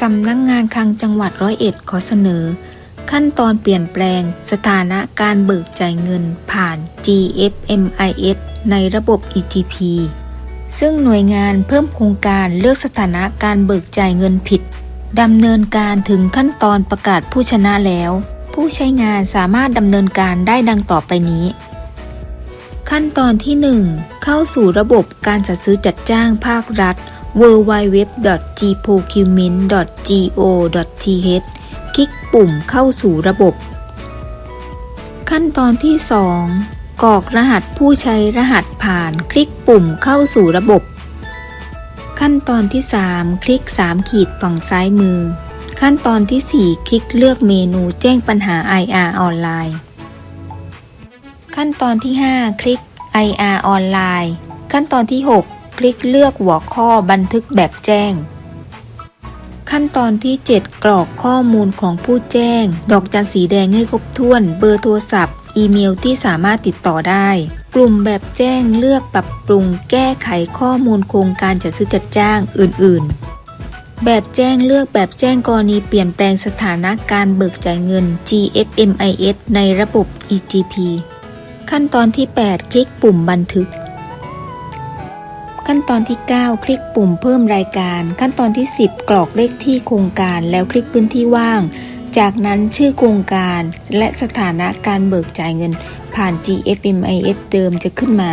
สำนักงงานคลังจังหวัดร้อยเอ็ดขอเสนอ ขั้นตอนเปลี่ยนแปลงสถานะการเบิกจ่ายเงินผ่าน GFMIS ในระบบ EGP ซึ่งหน่วยงานเพิ่มโครงการเลือกสถานะการเบิกจ่ายเงินผิดดำเนินการถึงขั้นตอนประกาศผู้ชนะแล้ว ผู้ใช้งานสามารถดำเนินการได้ดังต่อไปนี้ ขั้นตอนที่ 1 เข้าสู่ระบบการจัดซื้อจัดจ้างภาครัฐ www.gprocurement.go.th คลิกปุ่มเข้าสู่ระบบ ขั้นตอนที่ 2 กรอกรหัสผู้ใช้รหัสผ่าน คลิกปุ่มเข้าสู่ระบบ ขั้นตอนที่ 3 คลิก 3 ขีดฝั่งซ้ายมือ ขั้นตอนที่ 4 คลิกเลือกเมนูแจ้งปัญหา IR ออนไลน์ ขั้นตอนที่ 5 คลิก IR ออนไลน์ ขั้นตอนที่ 6 คลิกเลือกหัวข้อบันทึกแบบแจ้ง ขั้นตอนที่ 7 กรอกข้อมูลของผู้แจ้ง ดอกจันสีแดงให้ครบถ้วน เบอร์โทรศัพท์ อีเมลที่สามารถติดต่อได้ กลุ่มแบบแจ้งเลือกปรับปรุงแก้ไขข้อมูลโครงการจัดซื้อจัดจ้างอื่น ๆแบบแจ้งเลือกแบบแจ้งกรณีเปลี่ยนแปลงสถานะการเบิกจ่ายเงิน GFMIS ในระบบ EGP ขั้นตอนที่ 8 คลิกปุ่มบันทึก ขั้นตอนที่ 9 คลิกปุ่มเพิ่มรายการ ขั้นตอนที่ 10 กรอกเลขที่โครงการแล้วคลิกพื้นที่ว่าง จากนั้นชื่อโครงการและสถานะการเบิกจ่ายเงิน ผ่าน GFMIS เดิมจะขึ้นมา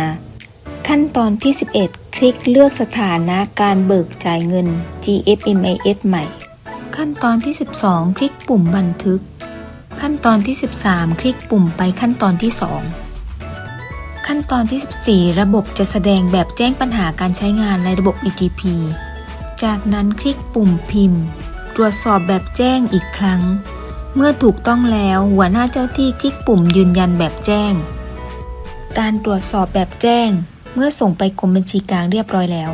ขั้นตอนที่ 11 คลิกเลือกสถานะการเบิกจ่ายเงิน GFMIS ใหม่ ขั้นตอนที่ 12 คลิกปุ่มบันทึก ขั้นตอนที่ 13 คลิกปุ่มไปขั้นตอนที่ 2 ขั้นตอนที่ 14 ระบบจะแสดงแบบแจ้งปัญหาการใช้งานในระบบ EGP จากนั้นคลิกปุ่มพิมพ์ ตรวจสอบแบบแจ้งอีกครั้ง เมื่อถูกต้องแล้วหัวหน้าเจ้าที่คลิกปุ่มยืนยันแบบแจ้ง การตรวจสอบแบบแจ้ง เมื่อส่งไปกรมบัญชีกลางเรียบร้อยแล้ว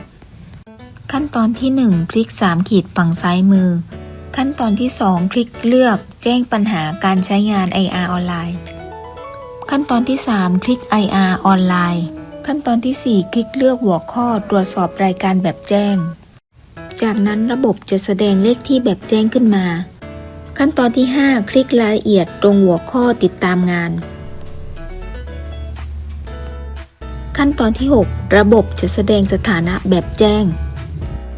ขั้นตอนที่ 1 คลิก 3 ขีดฝั่งซ้ายมือ ขั้นตอนที่ 2 คลิกเลือก แจ้งปัญหาการใช้งาน IR ออนไลน์ ขั้นตอนที่ 3 คลิก IR ออนไลน์ขั้นตอนที่ 4 คลิกเลือกหัวข้อตรวจสอบรายการแบบแจ้ง จากนั้นระบบจะแสดงเลขที่แบบแจ้งขึ้นมา ขั้นตอนที่ 5 คลิกรายละเอียดตรงหัวข้อติดตามงาน ขั้นตอนที่ 6 ระบบจะแสดงสถานะแบบแจ้ง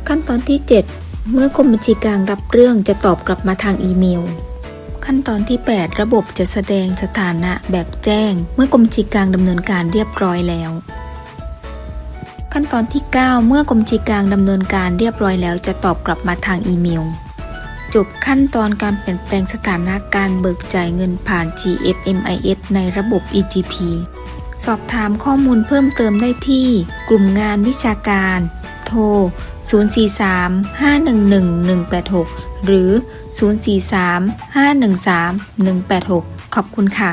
ขั้นตอนที่ 7 เมื่อกรมบัญชีกลางรับเรื่องจะตอบกลับมาทางอีเมล ขั้นตอนที่ 8 ระบบจะแสดงสถานะแบบแจ้ง เมื่อกรมชีกลางดำเนินการเรียบร้อยแล้ว ขั้นตอนที่ 9 เมื่อกรมชีกลางดำเนินการเรียบร้อยแล้ว จะตอบกลับมาทางอีเมล จบขั้นตอนการเปลี่ยนแปลงสถานะการเบิกจ่ายเงินผ่าน GFMIS ในระบบ EGP สอบถามข้อมูลเพิ่มเติมได้ที่ กลุ่มงานวิชาการ โทร 043-511-186 หรือ 043-513-186 ขอบคุณค่ะ